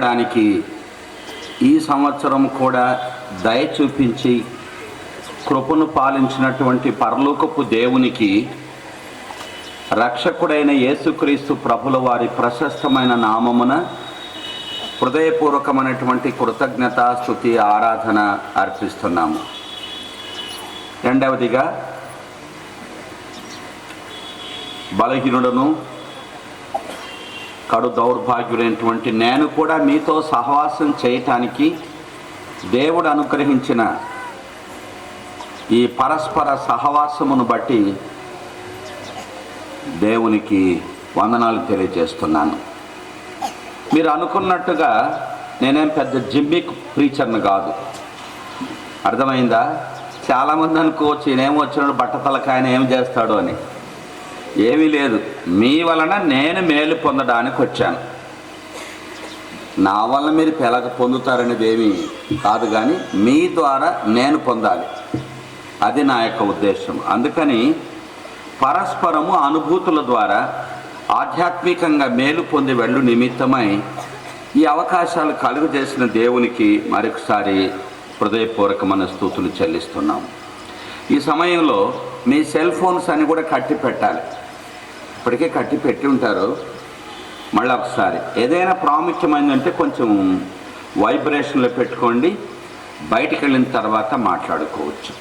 ఉండడానికి ఈ సంవత్సరం కూడా దయ చూపించి కృపను పాలించినటువంటి పరలోకపు దేవునికి రక్షకుడైన యేసుక్రీస్తు ప్రభుల వారి ప్రశస్తమైన నామమున హృదయపూర్వకమైనటువంటి కృతజ్ఞత స్థుతి ఆరాధన అర్పిస్తున్నాము. రెండవదిగా బలహీనుడను కడు దౌర్భాగ్యుడైనటువంటి నేను కూడా మీతో సహవాసం చేయటానికి దేవుడు అనుగ్రహించిన ఈ పరస్పర సహవాసమును బట్టి దేవునికి వందనాలు తెలియజేస్తున్నాను. మీరు అనుకున్నట్టుగా నేనేం పెద్ద జిమ్మిక్ ప్రీచర్ను కాదు. అర్థమైందా? చాలామంది అనుకోవచ్చు ఈయనేం వచ్చినాడు బట్టతలకాయన ఏం చేస్తాడు అని. ఏమీ లేదు. మీ వలన నేను మేలు పొందడానికి వచ్చాను. నా వలన మీరు పెలక పొందుతారనేది ఏమీ కాదు కానీ మీ ద్వారా నేను పొందాలి. అది నా యొక్క ఉద్దేశం. అందుకని పరస్పరము అనుభూతుల ద్వారా ఆధ్యాత్మికంగా మేలు పొంది వెళ్ళు నిమిత్తమై ఈ అవకాశాలు కలుగు చేసిన దేవునికి మరొకసారి హృదయపూర్వకమైన స్థూతులు చెల్లిస్తున్నాం ఈ సమయంలో మీ సెల్ ఫోన్స్ అని కూడా కట్టి పెట్టాలి. ఇప్పటికే కట్టి పెట్టి ఉంటారు. మళ్ళీ ఒకసారి. ఏదైనా ప్రాముఖ్యమైందంటే కొంచెం వైబ్రేషన్లో పెట్టుకోండి. బయటికి వెళ్ళిన తర్వాత మాట్లాడుకోవచ్చు.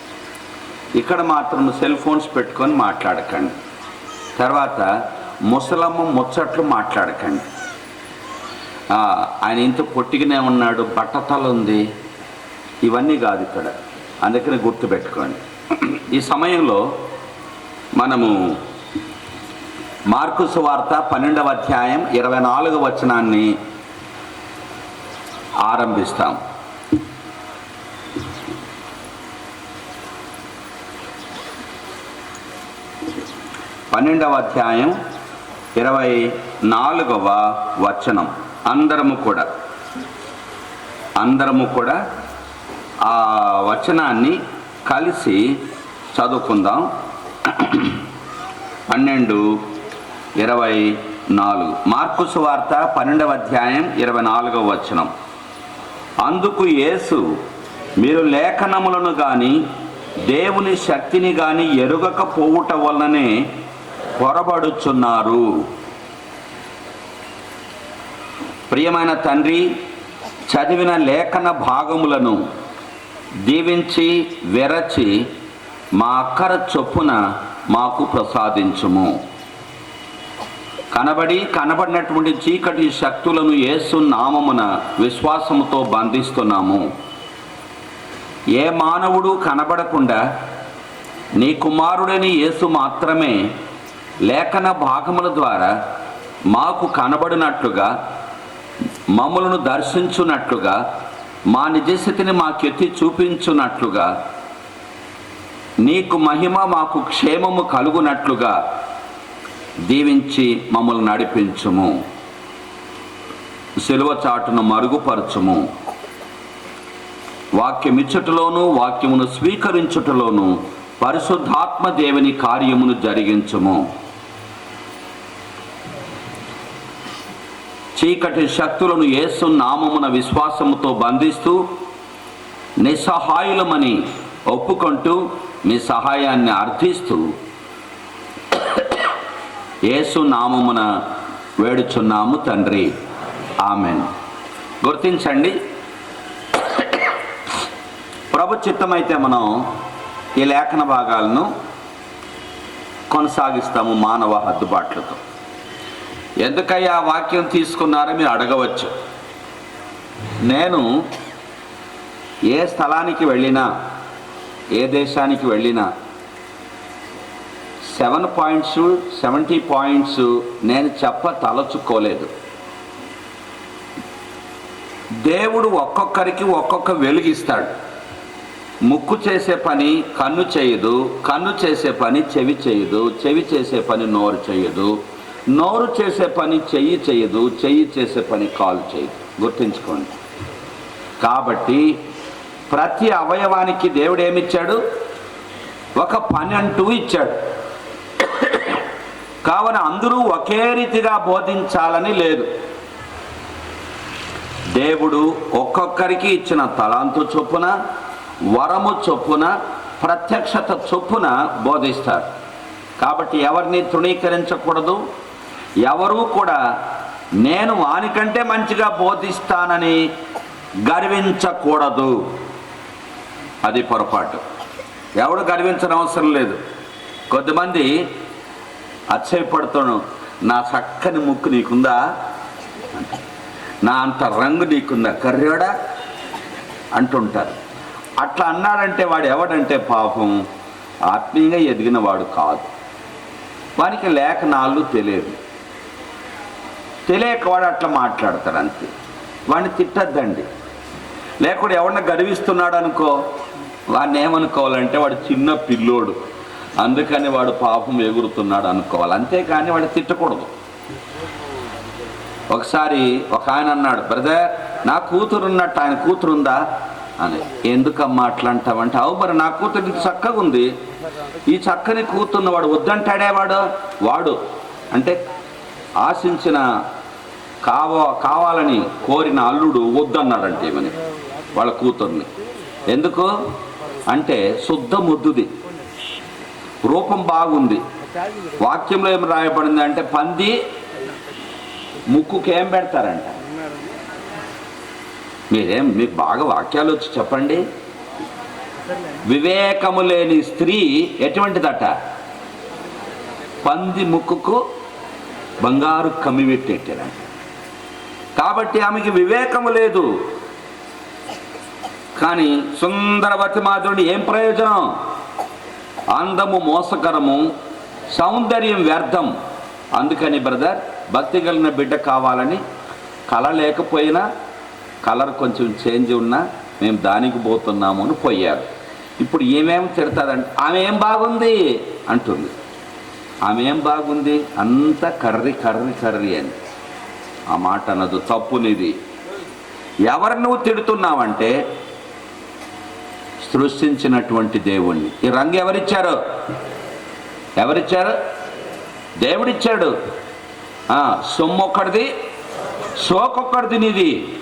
ఇక్కడ మాత్రం సెల్ ఫోన్స్ పెట్టుకొని మాట్లాడకండి. తర్వాత ముసలమ్మ ముచ్చట్లు మాట్లాడకండి. ఆయన ఇంత పొట్టిగానే ఉన్నాడు బట్టతల ఉంది. ఇవన్నీ కాదు ఇక్కడ. అందుకని గుర్తుపెట్టుకోండి. ఈ సమయంలో మనము మార్కు సువార్త పన్నెండవ అధ్యాయం ఇరవై నాలుగవ వచనాన్ని ఆరంభిస్తాం. పన్నెండవ అధ్యాయం ఇరవై నాలుగవ వచనం. అందరము కూడా అందరము కూడా ఆ వచనాన్ని కలిసి చదువుకుందాం. పన్నెండు ఇరవై నాలుగు. మార్కు సువార్త పన్నెండవ అధ్యాయం ఇరవై నాలుగవ వచనం. అందుకు యేసు మీరు లేఖనములను కానీ దేవుని శక్తిని కానీ ఎరుగకపోవుట వలననే పొరబడుచున్నారు. ప్రియమైన తండ్రి చదివిన లేఖన భాగములను దీవించి వెరచి మా అక్కర చొప్పున మాకు ప్రసాదించుము. కనబడి కనబడినటువంటి చీకటి శక్తులను యేసు నామమున విశ్వాసముతో బంధిస్తున్నాము. ఏ మానవుడు కనబడకుండా నీ కుమారుడని యేసు మాత్రమే లేఖన భాగముల ద్వారా మాకు కనబడినట్లుగా మమ్మలను దర్శించున్నట్లుగా మా నిజస్థితిని మాకెత్తి చూపించున్నట్లుగా నీకు మహిమ మాకు క్షేమము కలుగునట్లుగా దీవించి మమ్మల్ని నడిపించుము. సిలువ చాటును మరుగుపరచుము. వాక్యమిచ్చుటలోను వాక్యమును స్వీకరించుటలోను పరిశుద్ధాత్మ దేవుని కార్యమును జరిగించుము. చీకటి శక్తులను యేసు నామమున విశ్వాసముతో బంధిస్తూ నిస్సహాయులమని ఒప్పుకుంటూ మీ సహాయాన్ని అర్థిస్తూ యేసు నామమున వేడుచున్నాము తండ్రి. ఆమెన్. గుర్తించండి. ప్రభు చిత్తమైతే మనం ఈ లేఖన భాగాలను కొనసాగిస్తాము మానవ హద్దుబాట్లతో. ఎందుకయ్యా ఆ వాక్యం తీసుకున్నారో మీరు అడగవచ్చు. నేను ఏ స్థలానికి వెళ్ళినా ఏ దేశానికి వెళ్ళినా సెవెన్ పాయింట్స్ సెవెంటీ పాయింట్స్ నేను చెప్ప తలచుకోలేదు. దేవుడు ఒక్కొక్కరికి ఒక్కొక్క వెలుగిస్తాడు. ముక్కు చేసే పని కన్ను చేయదు కన్ను చేసే పని చెవి చేయదు చెవి చేసే పని నోరు చేయదు నోరు చేసే పని చెయ్యి చేయదు చెయ్యి చేసే పని కాలు చేయదు. గుర్తుంచుకోండి. కాబట్టి ప్రతి అవయవానికి దేవుడు ఏమిచ్చాడు? ఒక పని అంటూ ఇచ్చాడు. కావున అందరూ ఒకే రీతిగా బోధించాలని లేదు. దేవుడు ఒక్కొక్కరికి ఇచ్చిన తలాంతు చొప్పున వరము చొప్పున ప్రత్యక్షత చొప్పున బోధిస్తారు. కాబట్టి ఎవరిని తృణీకరించకూడదు. ఎవరూ కూడా నేను వానికంటే మంచిగా బోధిస్తానని గర్వించకూడదు. అది పొరపాటు. ఎవడు గర్వించనవసరం లేదు. కొద్దిమంది అచ్చయపడతాను. నా చక్కని ముక్కు నీకుందా? నా అంత రంగు నీకుందా? కర్రోడా అంటుంటారు. అట్లా అన్నాడంటే వాడు ఎవడంటే పాపం ఆత్మీయంగా ఎదిగిన వాడు కాదు. వానికి లేఖనాలు తెలియదు. తెలియక వాడు అట్లా మాట్లాడతాడు అంతే. వాడిని తిట్టద్దండి. లేకుండా ఎవడన్నా గర్విస్తున్నాడు అనుకో వాడిని ఏమనుకోవాలంటే వాడు చిన్న పిల్లోడు. అందుకని వాడు పాపం ఎగురుతున్నాడు అనుకోవాలి. అంతేకాని వాడు తిట్టకూడదు. ఒకసారి ఒక ఆయన అన్నాడు బ్రదర్ నా కూతురు ఉన్నట్టు ఆయన కూతురు ఉందా అని. ఎందుకమ్మా అట్లా అంటావంటే అవు మరి నా కూతురు ఇంత చక్కగా ఉంది ఈ చక్కని కూతున్న వాడు వద్దంటాడే వాడు? వాడు అంటే ఆశించిన కావ కావాలని కోరిన అల్లుడు వద్దన్నాడంటే ఇవని వాళ్ళ కూతుర్ని. ఎందుకు? అంటే శుద్ధ ముద్దుది. రూపం బాగుంది. వాక్యంలో ఏం రాయబడింది అంటే పంది ముక్కుకి ఏం పెడతారంట. మీరేం మీకు బాగా వాక్యాలు వచ్చి చెప్పండి. వివేకము లేని స్త్రీ ఎటువంటిదట? పంది ముక్కుకు బంగారు కమ్మి పెట్టేటారంట కాబట్టి ఆమెకి వివేకము లేదు. కానీ సుందరవతి మాధుడిని ఏం ప్రయోజనం? అందము మోసకరము సౌందర్యం వ్యర్థం. అందుకని బ్రదర్ భక్తి కలిగిన బిడ్డ కావాలని కళ లేకపోయినా కలర్ కొంచెం చేంజ్ ఉన్నా మేము దానికి పోతున్నాము అని పోయారు. ఇప్పుడు ఏమేమి తిడతారంటే ఆమె ఏం బాగుంది? అంటుంది. ఆమె ఏం బాగుంది? అంత కర్రీ కర్రీ కర్రీ అని. ఆ మాట అనదు తప్పునిది. ఎవరు నువ్వు తిడుతున్నావంటే సృష్టించినటువంటి దేవుణ్ణి. ఈ రంగు ఎవరిచ్చారు? ఎవరిచ్చారు? దేవుడిచ్చాడు. సొమ్ము ఒక్కడిది సోకొక్కడిది నీది.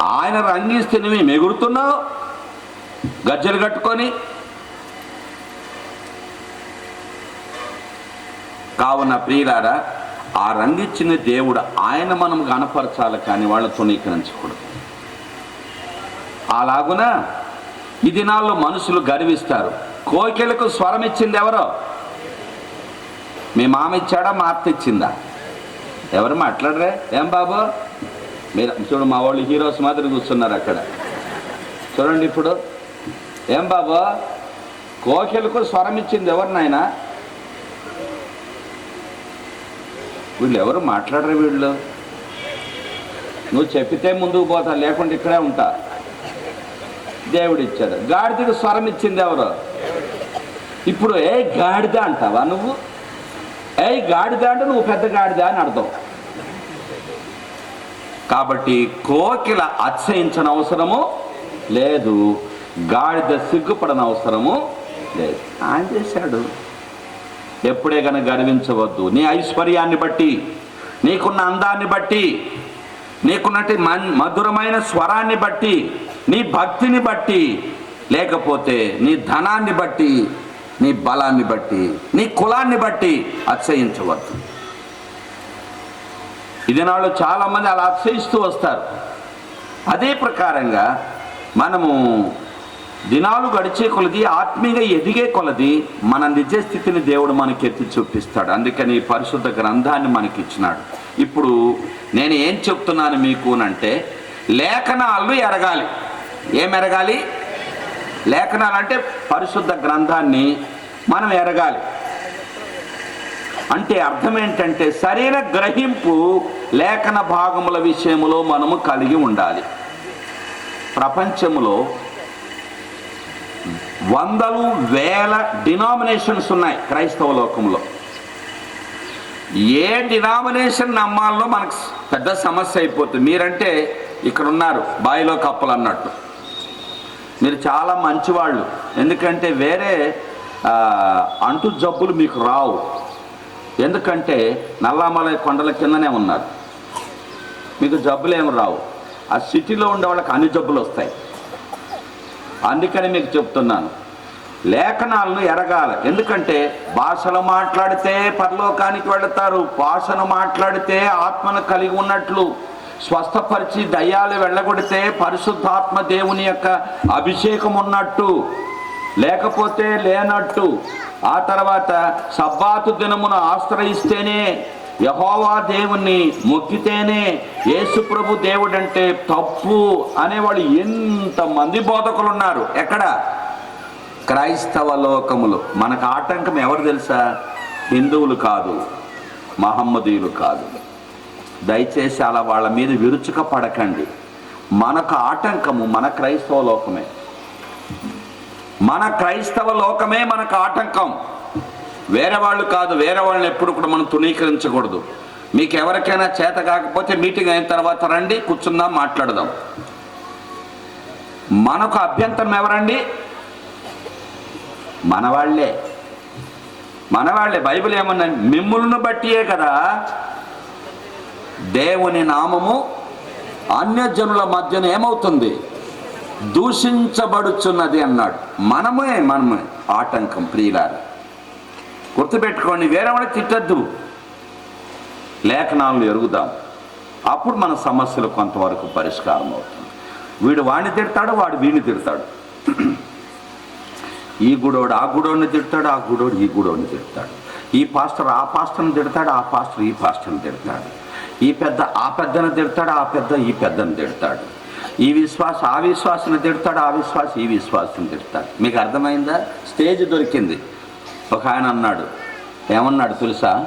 ఆయన రంగిస్తే నువ్వు మెగురుతున్నావు గజ్జలు కట్టుకొని. కావున ప్రియులారా ఆ రంగిచ్చిన దేవుడు ఆయన మనం కనపరచాలి కానీ వాళ్ళ తుణీకరించకూడదు అలాగున? ఈ దినాల్లో మనుషులు గర్విస్తారు. కోకిలకు స్వరం ఇచ్చింది ఎవరో? మీ మామ ఇచ్చాడా? మా అత్త ఇచ్చిందా? ఎవరు మాట్లాడరే? ఏం బాబు? మీరు చూడు మా వాళ్ళు హీరోస్ మాదిరి కూర్చున్నారు అక్కడ. చూడండి ఇప్పుడు. ఏం బాబు? కోకిలకు స్వరం ఇచ్చింది ఎవరు నాయనా? వీళ్ళు ఎవరు మాట్లాడరు వీళ్ళు? నువ్వు చెప్పితే ముందుకు పోతా లేకుండా ఇక్కడే ఉంటా. దేవుడు ఇచ్చాడు గాడిదకు స్వరం ఇచ్చింది ఎవరు? ఇప్పుడు ఏ గాడిద అంటావా నువ్వు? ఏ గాడిద అంటే నువ్వు పెద్ద గాడిద అని అర్థం. కాబట్టి కోకిల అతిశయించిన అవసరము లేదు. గాడిద సిగ్గుపడన అవసరము లేదు. ఆయన చేశాడు. ఎప్పుడే కనుక గర్వించవద్దు. నీ ఐశ్వర్యాన్ని బట్టి నీకున్న అందాన్ని బట్టి నీకున్నటి మన్ మధురమైన స్వరాన్ని బట్టి నీ భక్తిని బట్టి లేకపోతే నీ ధనాన్ని బట్టి నీ బలాన్ని బట్టి నీ కులాన్ని బట్టి అతిశయించవద్దు. ఇది నాళ్ళు చాలామంది అలా అతిశయిస్తూ వస్తారు. అదే ప్రకారంగా మనము దినాలు గడిచే కొలది ఆత్మీయంగా ఎదిగే కొలది మన నిజ స్థితిని దేవుడు మనకి ఎత్తి చూపిస్తాడు. అందుకని ఈ పరిశుద్ధ గ్రంథాన్ని మనకి ఇచ్చినాడు ఇప్పుడు నేను ఏం చెప్తున్నాను మీకు అంటే లేఖనాలు ఎరగాలి. ఏం ఎరగాలి? లేఖనాలు అంటే పరిశుద్ధ గ్రంథాన్ని మనం ఎరగాలి. అంటే అర్థం ఏంటంటే శరీర గ్రహింపు లేఖన భాగముల విషయములో మనము కలిగి ఉండాలి. ప్రపంచంలో వందలు వేల డినామినేషన్స్ ఉన్నాయి క్రైస్తవ లోకంలో. ఏ డినామినేషన్ నమ్మాలో మనకు పెద్ద సమస్య అయిపోతుంది? మీరంటే ఇక్కడ ఉన్నారు బాయిలో కప్పలు అన్నట్టు మీరు చాలా మంచివాళ్ళు. ఎందుకంటే వేరే అంటు జబ్బులు మీకు రావు. ఎందుకంటే నల్లామలై కొండల కిందనే ఉన్నారు. మీకు జబ్బులు ఏమి రావు. ఆ సిటీలో ఉండే వాళ్ళకి అన్ని జబ్బులు వస్తాయి. అందుకని మీకు చెప్తున్నాను. లేఖనాలను ఎరగాలి. ఎందుకంటే భాషలు మాట్లాడితే పరలోకానికి వెళతారు. భాషను మాట్లాడితే ఆత్మను కలిగి ఉన్నట్లు. స్వస్థపరిచి దయ్యాలు వెళ్ళగొడితే పరిశుద్ధాత్మ దేవుని యొక్క అభిషేకం ఉన్నట్టు. లేకపోతే లేనట్టు. ఆ తర్వాత సబ్బాతు దినమును ఆశ్రయిస్తేనే యహోవా దేవుణ్ణి మొక్కితేనే యేసుప్రభు దేవుడంటే తప్పు అనేవాళ్ళు ఎంతమంది బోధకులు ఉన్నారు ఎక్కడ? క్రైస్తవ లోకములు. మనకు ఆటంకం ఎవరు తెలుసా? హిందువులు కాదు మహమ్మదీయులు కాదు. దయచేసి అలా వాళ్ళ మీద విరుచుక పడకండి. మనకు ఆటంకము మన క్రైస్తవ లోకమే. మన క్రైస్తవ లోకమే మనకు ఆటంకం. వేరే వాళ్ళు కాదు వేరే వాళ్ళని ఎప్పుడు కూడా మనం తుణీకరించకూడదు. మీకు ఎవరికైనా చేత కాకపోతే మీటింగ్ అయిన తర్వాత రండి కూర్చుందాం మాట్లాడదాం. మనకు అభ్యంతరం ఎవరండి? మనవాళ్ళే. మనవాళ్ళే. బైబిల్ ఏమన్నా మిమ్ములను బట్టియే కదా? దేవుని నామము అన్యజనుల మధ్యన ఏమవుతుంది? దూషించబడుచున్నది అన్నాడు. మనమే మనమే. ఆటంకం ప్రియులారు. గుర్తుపెట్టుకోండి వేరే తిట్టద్దు. లేఖనాలను ఎరుగుదాం. అప్పుడు మన సమస్యలు కొంతవరకు పరిష్కారం అవుతుంది వీడు వాడిని తిడతాడు వాడు వీడిని తిడతాడు. ఈ గుడోడు ఆ గుడోడిని తిడతాడు ఆ గుడోడు ఈ గుడోడిని తిడతాడు. ఈ పాస్టర్ ఆ పాస్టర్ని తిడతాడు ఆ పాస్టర్ ఈ పాస్టర్ని తిడతాడు. ఈ పెద్ద ఆ పెద్దను తిడతాడు ఆ పెద్ద ఈ పెద్దను తిడతాడు. ఈ విశ్వాస ఆ విశ్వాసం తిడతాడు ఆ విశ్వాసం ఈ విశ్వాసం తిడతాడు. మీకు అర్థమైందా? స్టేజ్ దొరికింది. ఒక ఆయన అన్నాడు. ఏమన్నాడు తెలుసా?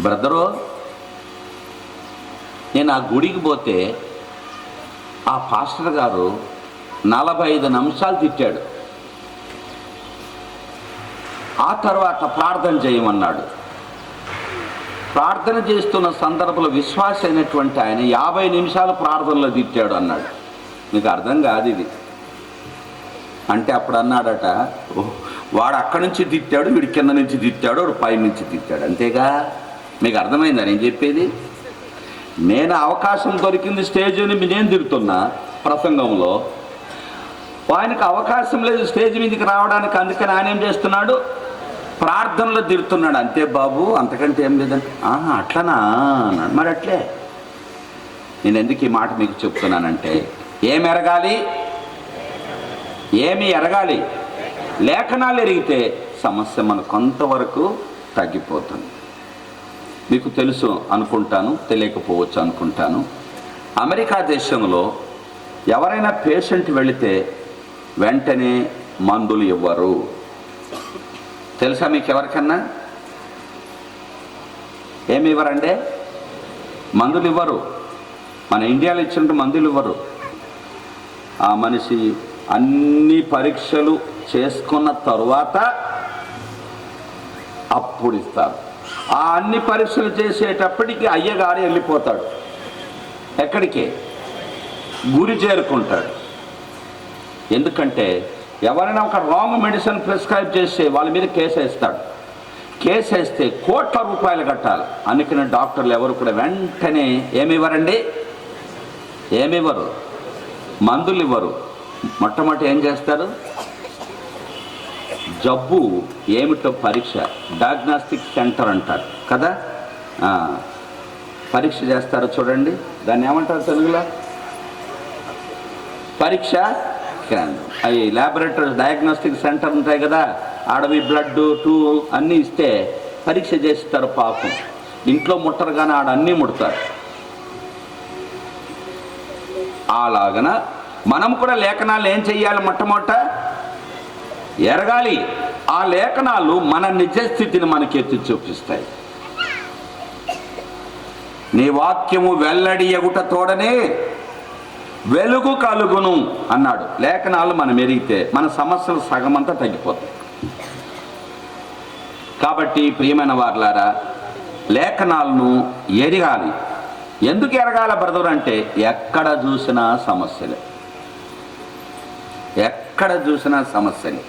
బ్రదరు నేను ఆ గుడికి పోతే ఆ పాస్టర్ గారు నలభై ఐదు నిమిషాలు తిట్టాడు. ఆ తర్వాత ప్రార్థన చేయమన్నాడు. ప్రార్థన చేస్తున్న సందర్భంలో విశ్వాస అయినటువంటి ఆయన యాభై నిమిషాలు ప్రార్థనలో తిట్టాడు అన్నాడు. మీకు అర్థం కాదు ఇది. అంటే అప్పుడు అన్నాడట వాడు అక్కడి నుంచి తిట్టాడు వీడి కింద నుంచి తిట్టాడు వాడు పై నుంచి తిట్టాడు. అంతేగా? మీకు అర్థమైందా నేను చెప్పేది? నేను అవకాశం దొరికింది స్టేజ్ అని నేను తిరుగుతున్నా ప్రసంగంలో. ఆయనకు అవకాశం లేదు స్టేజ్ మీదకి రావడానికి అందుకని ఆయన ఏం చేస్తున్నాడు? ప్రార్థనలో తిరుగుతున్నాడు అంతే బాబు అంతకంటే ఏం లేదంటే ఆహా అట్లనా? అన్నాడు మరి అట్లే. నేను ఎందుకు ఈ మాట మీకు చెప్తున్నానంటే ఏం ఎరగాలి? ఏమి ఎరగాలి? లేఖనాలు ఎరిగితే సమస్య మనకు కొంతవరకు తగ్గిపోతుంది. మీకు తెలుసు అనుకుంటాను తెలియకపోవచ్చు అనుకుంటాను. అమెరికా దేశంలో ఎవరైనా పేషెంట్ వెళితే వెంటనే మందులు ఇవ్వరు. తెలుసా మీకు ఎవరికన్నా ఏమి ఇవ్వరండి? మందులు ఇవ్వరు. మన ఇండియాలో ఇచ్చినట్టు మందులు ఇవ్వరు. ఆ మనిషి అన్ని పరీక్షలు చేసుకున్న తరువాత అప్పుడు ఇస్తారు. ఆ అన్ని పరీక్షలు చేసేటప్పటికి అయ్యగారు వెళ్ళిపోతాడు. ఎక్కడికి? గురి చేరుకుంటాడు. ఎందుకంటే ఎవరైనా ఒక రాంగ్ మెడిసిన్ ప్రిస్క్రైబ్ చేస్తే వాళ్ళ మీద కేసు వేస్తాడు. కేసు వేస్తే కోట్ల రూపాయలు కట్టాలి. అందుకని డాక్టర్లు ఎవరు కూడా వెంటనే ఏమి ఇవ్వరండి ఏమివ్వరు. మందులు ఇవ్వరు. మొట్టమొదటి ఏం చేస్తారు? జబ్బు ఏమిటో పరీక్ష డయాగ్నాస్టిక్ సెంటర్ అంటారు. కదా? పరీక్ష చేస్తారు చూడండి. దాన్ని ఏమంటారు తెలుగులో? పరీక్ష కేంద్రం అవి ల్యాబొరేటరీ డయాగ్నోస్టిక్ సెంటర్ ఉంటాయి కదా ఆడవి బ్లడ్ టూ అన్నీ ఇస్తే పరీక్ష చేస్తారు పాపం. ఇంట్లో ముట్టరు కానీ ఆడ అన్నీ ముడతారు. అలాగన మనం కూడా లేఖనాలు ఏం చెయ్యాలి మొట్టమొదట? ఎరగాలి. ఆ లేఖనాలు మన నిజ స్థితిని మనకి ఎత్తి చూపిస్తాయి. నీ వాక్యము వెల్లడి ఎగుట తోడనే వెలుగు కలుగును అన్నాడు. లేఖనాలు మనం ఎరిగితే మన సమస్యలు సగమంతా తగ్గిపోతాయి. కాబట్టి ప్రియమైన వార్లారా లేఖనాలను ఎరగాలి. ఎందుకు ఎరగాల బ్రదర్ అంటే ఎక్కడ చూసినా సమస్యలే. ఎక్కడ చూసినా సమస్యలే.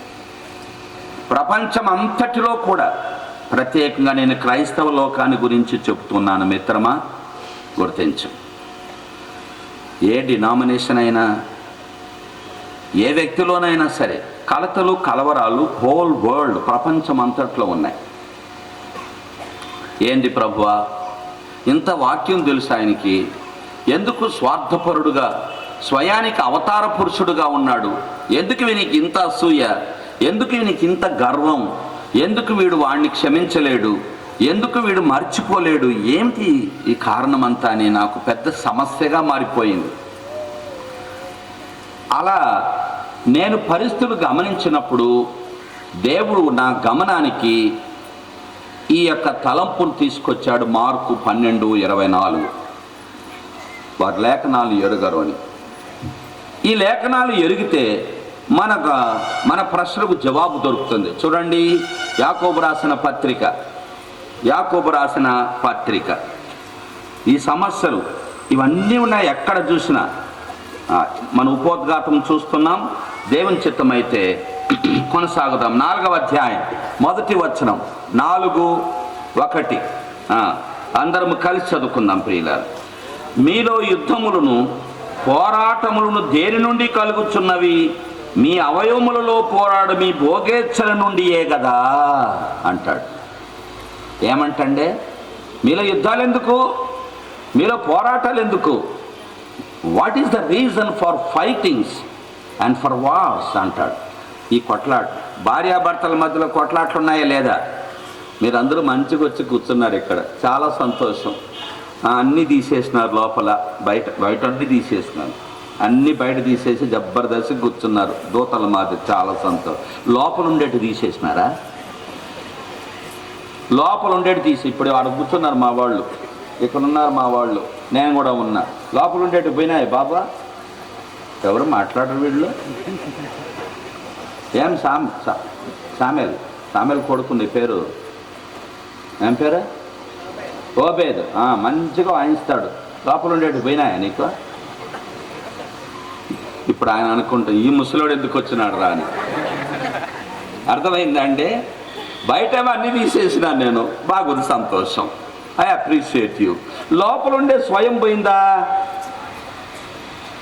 ప్రపంచం అంతటిలో కూడా ప్రత్యేకంగా నేను క్రైస్తవ లోకాన్ని గురించి చెప్తున్నాను మిత్రమా గుర్తించు. ఏ డినామినేషన్ అయినా? ఏ వ్యక్తిలోనైనా సరే కలతలు కలవరాలు హోల్ వరల్డ్ ప్రపంచం అంతట్లో ఉన్నాయి. ఏంది ప్రభువా ఇంత వాక్యం తెలుసు ఆయనకి? ఎందుకు స్వార్థపరుడుగా స్వయానికి అవతార పురుషుడుగా ఉన్నాడు? ఎందుకు వీనికి ఇంత అసూయ? ఎందుకు వీనికి ఇంత గర్వం? ఎందుకు వీడు వాడిని క్షమించలేడు? ఎందుకు వీడు మర్చిపోలేడు? ఏమిటి ఈ కారణమంతా అని నాకు పెద్ద సమస్యగా మారిపోయింది. అలా నేను పరిస్థితులు గమనించినప్పుడు దేవుడు నా గమనానికి ఈ యొక్క తలంపును తీసుకొచ్చాడు మార్కు పన్నెండు ఇరవై నాలుగు. వారి లేఖనాలు ఎరుగరు అని. ఈ లేఖనాలు ఎరిగితే మనకు మన ప్రశ్నకు జవాబు దొరుకుతుంది. చూడండి యాకోబు రాసిన పత్రిక. యాకోబు రాసిన పత్రిక. ఈ సమస్యలు ఇవన్నీ ఉన్నాయి ఎక్కడ చూసినా. మన ఉపోద్ఘాతం చూస్తున్నాం దేవుని చిత్తమైతే కొనసాగుదాం. నాలుగవ అధ్యాయం మొదటి వచనం నాలుగు ఒకటి. అందరము అందరం కలిసి చదువుకుందాం ప్రియులారు. మీలో యుద్ధములను పోరాటములను దేని నుండి కలుగుచున్నవి? మీ అవయవములలో పోరాడు మీ భోగేచ్ఛల నుండియే కదా అంటాడు. ఏమంటండే? మీలో యుద్ధాలు ఎందుకు? మీలో పోరాటాలు ఎందుకు? What is the reason for fightings and for wars అంటాడు. ఈ కొట్లాట భార్యాభర్తల మధ్యలో కొట్లాట్లు ఉన్నాయా లేదా? మీరందరూ మంచిగా వచ్చి కూర్చున్నారు ఇక్కడ. చాలా సంతోషం. అన్నీ తీసేసినారు లోపల. బయట బయట అన్నీ తీసేసినారు. అన్నీ బయట తీసేసి జబర్దస్త్ కూర్చున్నారు. దూతల మాదిరి చాలా సంతోషం. లోపల ఉండేటి తీసేసినారా? లోపల ఉండేటి తీసి ఇప్పుడు ఆడ కూర్చున్నారు మా వాళ్ళు. ఇక్కడ ఉన్నారు మా వాళ్ళు. నేను కూడా ఉన్నా. లోపల ఉండేటి పోయినాయి బాబా. ఎవరు మాట్లాడరు వీళ్ళు? ఏం సామ్ సా- సామెల్ సామెల్ కొడుకుంది పేరు? ఏం పేరు? ఓబేద్. మంచిగా వాయిస్తాడు లోపల ఉండేటి పోయినాయా నీకు? ఇప్పుడు ఆయన అనుకుంటా ఈ ముసలోడు ఎందుకు వచ్చినాడు రా అని. అర్థమైందా అండి? బయట ఏమో అన్ని తీసేసినాను నేను. బాగుంది సంతోషం. ఐ అప్రిషియేట్ యూ లోపల ఉండే స్వయం పోయిందా?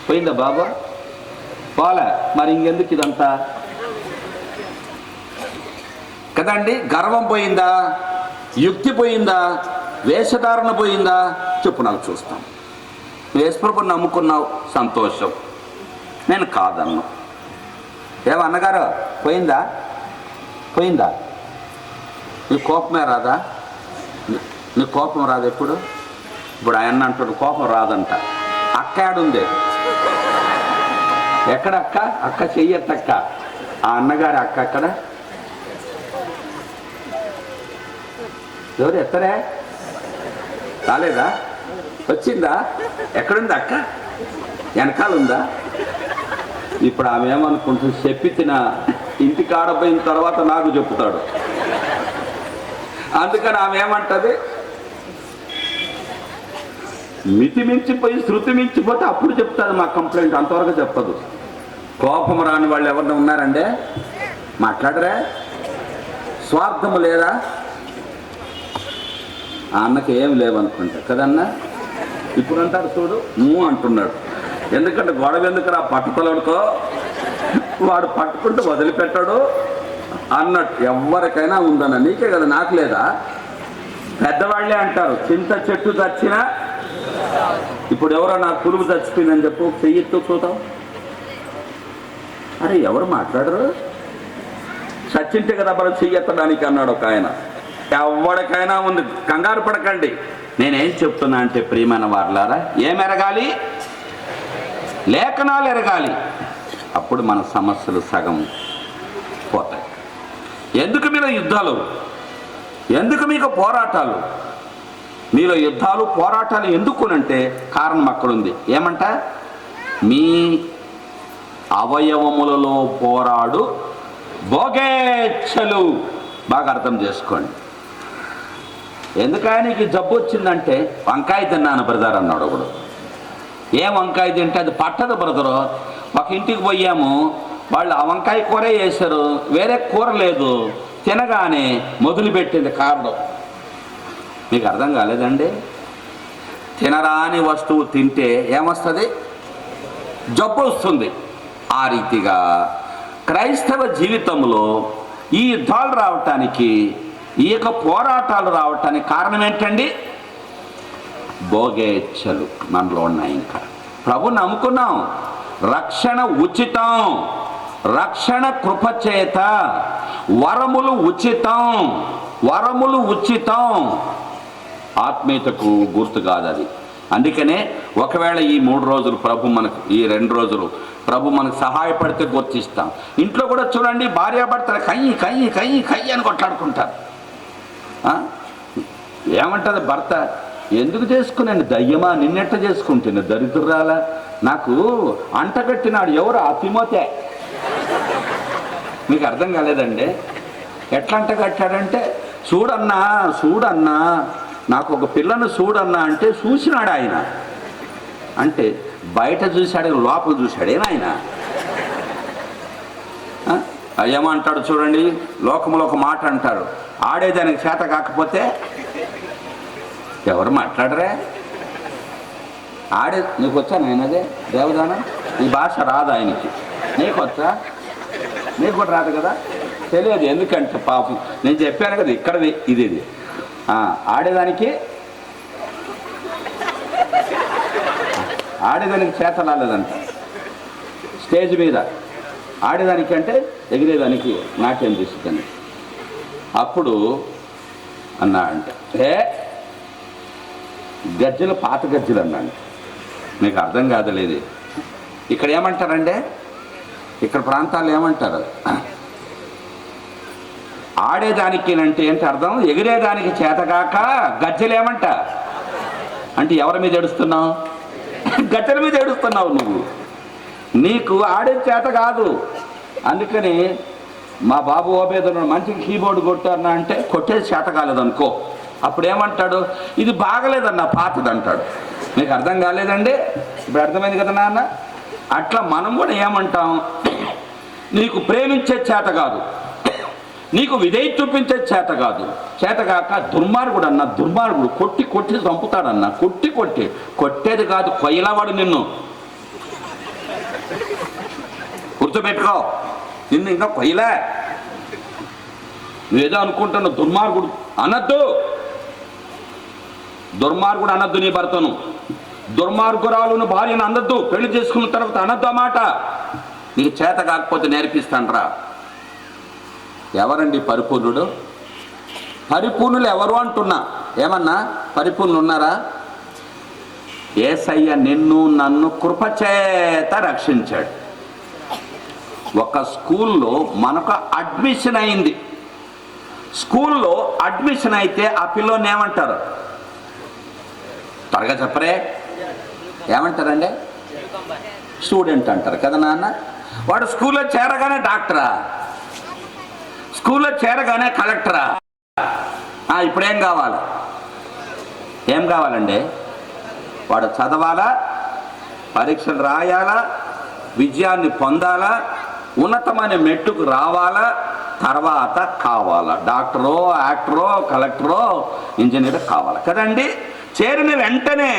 పోయిందా బాబా? పోలే. మరి ఇంకెందుకు ఇదంతా? కదండి గర్వం పోయిందా? యుక్తి పోయిందా? వేషధారణ పోయిందా? చెప్పు నాకు చూస్తాం. వేసుప్రభు నమ్ముకున్నావు. సంతోషం. నేను కాదన్ను. ఏమన్నగారు పోయిందా? పోయిందా? నీ కోపమే రాదా? నీ- కోపం రాదు ఎప్పుడు? ఇప్పుడు ఆయన అంటాడు కోపం రాదంట. అక్క ఆడుంది. ఎక్కడ అక్క? అక్క చెయ్యట్టక్క ఆ అన్నగారి అక్క అక్కడ ఎవరు ఎత్తరే? రాలేదా? వచ్చిందా? ఎక్కడుంది అక్క? వెనకాల ఉందా ఇప్పుడు ఆమె ఏమనుకుంటుంది? చెప్పి తిన ఇంటికి ఆడపోయిన తర్వాత నాకు చెప్తాడు. అందుకని ఆమె ఏమంటది? మితి మించిపోయి శృతి మించిపోతే అప్పుడు చెప్తాది మా కంప్లైంట్ అంతవరకు చెప్పదు. కోపం రాని వాళ్ళు ఎవరిని ఉన్నారండి? మాట్లాడరా? స్వార్థము లేదా? ఆ అన్నకి ఏం లేవనుకుంటా కదన్నా? ఇప్పుడు అంటారు చూడు మూ అంటున్నాడు. ఎందుకంటే గొడవ ఎందుకు రా పట్టుకోలేడుకో? వాడు పట్టుకుంటూ వదిలిపెట్టాడు. అన్నట్టు ఎవరికైనా ఉందన్న నీకే కదా నాకు లేదా? పెద్దవాళ్ళే అంటారు చింత చెట్టు చచ్చినా ఇప్పుడు ఎవరో నా పురుగు చచ్చిపోయిందని చెప్పు చెయ్యెత్తు చూద్దాం అరే ఎవరు మాట్లాడరు? చచ్చింటే కదా మనం చెయ్యెత్తడానికి అన్నాడు ఒక ఆయన. ఎవరికైనా ఉంది కంగారు పడకండి. నేనేం చెప్తున్నా అంటే ప్రియమైన వారులారా ఏం ఎరగాలి? లేఖనాలు ఎరగాలి. అప్పుడు మన సమస్యలు సగం ఎందుకు మీలో యుద్ధాలు? ఎందుకు మీకు పోరాటాలు? మీలో యుద్ధాలు పోరాటాలు ఎందుకునంటే కారణం అక్కడుంది. ఏమంట? మీ అవయవములలో పోరాడు భోగేచ్ఛలు బాగా అర్థం చేసుకోండి. ఎందుకని నీకు జబ్బు వచ్చిందంటే వంకాయ తిన్నాను బ్రదర్ అన్నాడు ఒకడు. ఏం వంకాయ తింటే అది పట్టదు బ్రదరు. ఒక ఇంటికి పోయాము. వాళ్ళు ఆ వంకాయ కూరే వేశారు. వేరే కూర లేదు. తినగానే మొదలుపెట్టింది కారణం. మీకు అర్థం కాలేదండి? తినరాని వస్తువు తింటే ఏమొస్తుంది? జబ్బు వస్తుంది. ఆ రీతిగా క్రైస్తవ జీవితంలో ఈ యుద్ధాలు రావటానికి ఈ యొక్క పోరాటాలు రావటానికి కారణం ఏంటండి? భోగేచ్ఛలు మనలో ఉన్నాయి ఇంకా. ప్రభు నమ్ముకున్నాం. రక్షణ ఉచితం. రక్షణ కృపచేత వరములు ఉచితం వరములు ఉచితం. ఆత్మీయతకు గుర్తు కాదు అది అందుకనే ఒకవేళ ఈ మూడు రోజులు ప్రభు మనకు ఈ రెండు రోజులు ప్రభు మనకు సహాయపడితే గుర్తిస్తాం. ఇంట్లో కూడా చూడండి భార్యాభర్తలు కయ్యి కయ్యి కయ్యి కయ్యి అని కొట్లాడుకుంటారు. ఏమంటుంది భర్త? ఎందుకు చేసుకున్నాను దయ్యమా? నిన్నెట్ట చేసుకుంటున్నా దరిద్రాల నాకు అంటగట్టినాడు ఎవరు? అతిమతే మీకు అర్థం కాలేదండి? ఎట్లంట కట్టాడంటే చూడన్నా చూడన్నా నాకు ఒక పిల్లను చూడన్నా అంటే చూసినాడు ఆయన. అంటే బయట చూశాడు లోపల చూశాడేనా ఆయన? ఆ? ఏమంటాడు చూడండి లోకంలో ఒక మాట అంటారు ఆడేదానికి చేత కాకపోతే ఎవరు మాట్లాడరే? ఆడే నీకు వచ్చాను నేనదే? దేవదానం? ఈ భాష రాదు ఆయనకి. నీకు వచ్చా? నీకు కూడా రాదు కదా? తెలియదు ఎందుకంటే పాపం. నేను చెప్పాను కదా ఇక్కడది ఇది ఇది ఆడేదానికి? ఆడేదానికి చేతలాలేదంట స్టేజ్ మీద. ఆడేదానికి అంటే ఎగిరేదానికి నాట్యం తీసుకుని అప్పుడు అన్నా అంటే ఏ గజ్జలు పాత గజ్జలు అన్నాడు మీకు అర్థం కాదలేదు. ఇక్కడ ఏమంటారంటే ఇక్కడ ప్రాంతాలు ఏమంటారు? ఆడేదానికి అంటే ఏంటి అర్థం ఎగిరేదానికి చేతగాక గజ్జలేమంట అంటే ఎవరి మీద ఏడుస్తున్నావు? గజ్జల మీద ఏడుస్తున్నావు నువ్వు. నీకు ఆడే చేత కాదు. అందుకని మా బాబు ఓబేదను మంచి కీబోర్డ్ కొట్టారన్నా అంటే కొట్టేది చేత కాలేదనుకో. అప్పుడు ఏమంటాడు ఇది బాగలేదన్న పాతది అంటాడు. నీకు అర్థం కాలేదండి? ఇప్పుడు అర్థమైంది కదా నాన్న? అట్లా మనం కూడా ఏమంటాం? నీకు ప్రేమించే చేత కాదు. నీకు విధేయ చూపించే చేత కాదు. చేతగాక దుర్మార్గుడు అన్న దుర్మార్గుడు కొట్టి కొట్టి చంపుతాడన్న. కొట్టి కొట్టి. కొట్టేది కాదు కొయ్యలవాడు నిన్ను. గుర్తుపెట్టుకో. నిన్ను ఇంకా కొయ్యలే. నువ్వేదో అనుకుంటున్న దుర్మార్గుడు అనద్దు. దుర్మార్గుడు అనద్దు నీ భర్తను. దుర్మార్గురాలును భార్యను అందద్దు. పెళ్ళి చేసుకున్న తర్వాత అనద్దు అన్నమాట మాట. నీకు చేత కాకపోతే నేర్పిస్తానరా. ఎవరండి పరిపూర్ణుడు? పరిపూర్ణులు ఎవరు అంటున్నా? ఏమన్నా? పరిపూర్ణులు ఉన్నారా? ఏసయ్య నిన్ను నన్ను కృపచేత రక్షించాడు. ఒక స్కూల్లో మనకు అడ్మిషన్ అయింది. స్కూల్లో అడ్మిషన్ అయితే ఆ పిల్లోని ఏమంటారు? త్వరగా చెప్పరే. ఏమంటారండి? స్టూడెంట్ అంటారు కదా నాన్న? వాడు స్కూల్లో చేరగానే డాక్టరా? స్కూల్లో చేరగానే కలెక్టరా? ఇప్పుడేం కావాలి? ఏం కావాలండి? వాడు చదవాలా? పరీక్షలు రాయాలా? విజయాన్ని పొందాలా? ఉన్నతమైన మెట్టుకు రావాలా? తర్వాత కావాలా? డాక్టరో యాక్టరో కలెక్టరో ఇంజనీర్ కావాలా? కదండి? చేరిన వెంటనే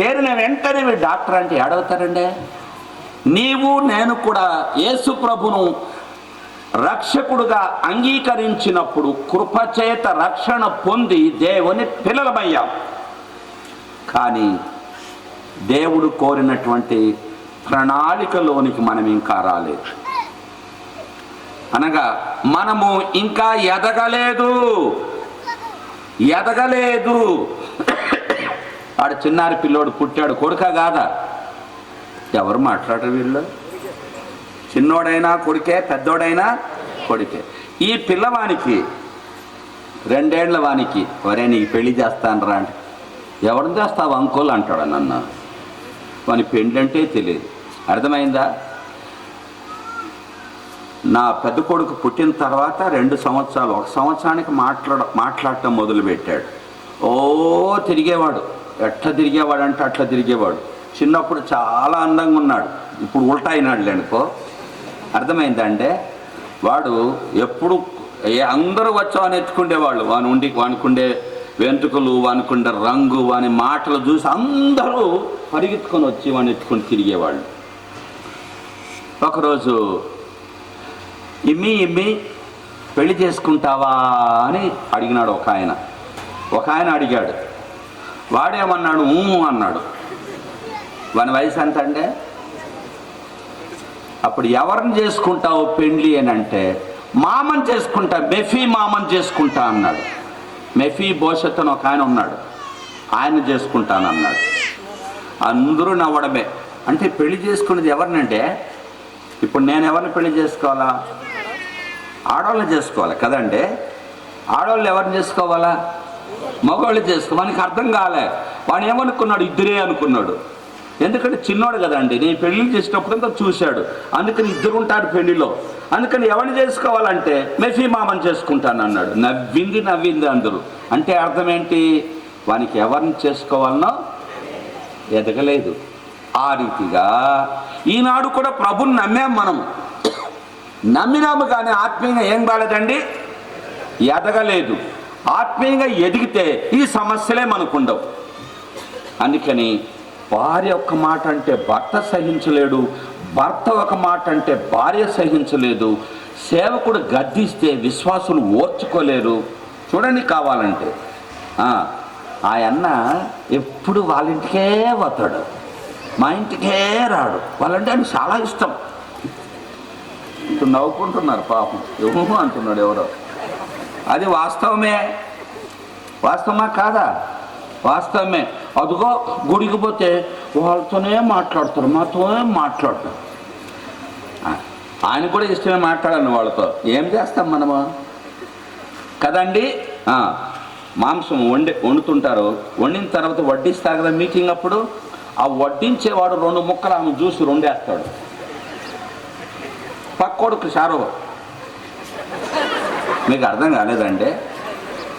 చేరిన వెంటనే మీరు డాక్టర్ అంటే ఏడవుతారండి? నీవు నేను కూడా యేసు ప్రభును రక్షకుడుగా అంగీకరించినప్పుడు కృపచేత రక్షణ పొంది దేవుని పిల్లలమయ్యాం. కానీ దేవుడు కోరినటువంటి ప్రణాళికలోనికి మనం ఇంకా రాలేదు. అనగా మనము ఇంకా ఎదగలేదు. ఎదగలేదు. ఆడు చిన్నారి పిల్లోడు పుట్టాడు కొడుక కాదా? ఎవరు మాట్లాడరు వీళ్ళు? చిన్నోడైనా కొడుకే పెద్దోడైనా కొడుకే. ఈ పిల్లవానికి రెండేళ్ళ వానికి వరే నీకు పెళ్ళి చేస్తాను రా అంటే ఎవరిని చేస్తావు అంకుల్ అంటాడు నన్ను. వాని పెళ్ళంటే తెలియదు. అర్థమైందా? నా పెద్ద కొడుకు పుట్టిన తర్వాత రెండు సంవత్సరాలు ఒక సంవత్సరానికి మాట్లాడ మాట్లాడటం మొదలుపెట్టాడు. ఓ తిరిగేవాడు. ఎట్లా తిరిగేవాడు అంటే అట్లా తిరిగేవాడు. చిన్నప్పుడు చాలా అందంగా ఉన్నాడు. ఇప్పుడు ఉల్టా అయినాడు అనుకో అర్థమైందంటే వాడు ఎప్పుడు ఏ అందరూ వచ్చావని ఎత్తుకుండేవాళ్ళు. వాని ఉండి వానుకుండే ఉండే వెంట్రుకలు వానుకుండ రంగు వాని మాటలు చూసి అందరూ పరిగెత్తుకొని వచ్చి వాడిని ఎత్తుకొని తిరిగేవాళ్ళు. ఒకరోజు ఇమ్మి ఇమ్మి పెళ్ళి చేసుకుంటావా? అని అడిగినాడు ఒక ఆయన. ఒక ఆయన అడిగాడు. వాడేమన్నాడు? ఊము అన్నాడు. వాని వయసు ఎంత అంటే అప్పుడు ఎవరిని చేసుకుంటావు పెండ్లి అని అంటే మామని చేసుకుంటా మెఫీ మామని చేసుకుంటా అన్నాడు. మెఫీ భవిష్యత్ అని ఒక ఆయన ఉన్నాడు. ఆయన చేసుకుంటానన్నాడు అందరూ నవ్వడమే. అంటే పెళ్ళి చేసుకునేది ఎవరినంటే ఇప్పుడు నేను ఎవరిని పెళ్ళి చేసుకోవాలా? ఆడవాళ్ళని చేసుకోవాలి కదండి. ఆడవాళ్ళు ఎవరిని చేసుకోవాలా? మగవాళ్ళు చేసుకో వానికి అర్థం కాలే. వాడు ఏమనుకున్నాడు? ఇద్దరే అనుకున్నాడు. ఎందుకంటే చిన్నోడు కదండి నేను పెళ్ళి చేసినప్పుడంతా చూశాడు. అందుకని ఇద్దరు ఉంటాడు పెళ్ళిలో. అందుకని ఎవరిని చేసుకోవాలంటే మెఫీ మామని చేసుకుంటాను అన్నాడు. నవ్వింది నవ్వింది అందరూ. అంటే అర్థం ఏంటి? వానికి ఎవరిని చేసుకోవాలనో ఎదగలేదు. ఆ రీతిగా ఈనాడు కూడా ప్రభుని నమ్మాం మనం. నమ్మినాము కానీ ఆత్మీయంగా ఏం కాలేదండి ఎదగలేదు. ఆత్మీయంగా ఎదిగితే ఈ సమస్యలే మనకుండవు. అందుకని భార్య ఒక మాట అంటే భర్త సహించలేడు భర్త ఒక మాట అంటే భార్య సహించలేదు సేవకుడు గద్దిస్తే విశ్వాసులు ఓర్చుకోలేరు. చూడండి కావాలంటే. ఆ, అన్న ఎప్పుడు వాళ్ళ ఇంటికే వస్తాడు మా ఇంటికే రాడు. వాళ్ళంటే ఆయన చాలా ఇష్టం. ఇప్పుడు నవ్వుకుంటున్నారు పాపం. ఏమో అంటున్నాడు ఎవరో. అది వాస్తవమే. వాస్తవమా కాదా? వాస్తవమే. అదిగో గుడికి పోతే వాళ్ళతోనే మాట్లాడతారు మాతోనే మాట్లాడతారు. ఆయన కూడా ఇష్టమే మాట్లాడాను వాళ్ళతో. ఏం చేస్తాం మనము? కదండి? మాంసం వండి వండుతుంటారు. వండిన తర్వాత వడ్డిస్తారు కదా మీటింగ్ అప్పుడు? ఆ వడ్డించేవాడు రెండు ముక్కలు ఆమె చూసి రెండేస్తాడు. పక్కోడుకు షారో మీకు అర్థం కాలేదంటే?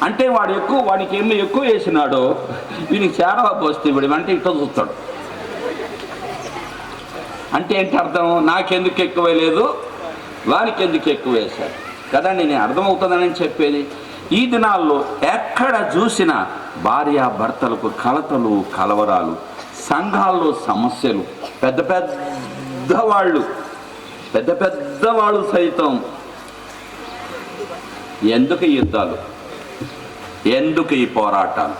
అంటే వాడు ఎక్కువ వాడికి ఏమి ఎక్కువ వేసినాడో వీనికి చాలా పోస్తే వీడు అంటే ఇట్లా చూస్తాడు. అంటే ఏంటి అర్థం? నాకెందుకు ఎక్కువ లేదు? వానికి ఎందుకు ఎక్కువ వేశాడు కదండి నేను అర్థమవుతుందని చెప్పేది? ఈ దినాల్లో ఎక్కడ చూసినా భార్య భర్తలకు కలతలు కలవరాలు సంఘాల్లో సమస్యలు పెద్ద పెద్ద వాళ్ళు పెద్ద పెద్ద వాళ్ళు సైతం ఎందుకు యుద్ధాలు? ఎందుకు ఈ పోరాటాలు?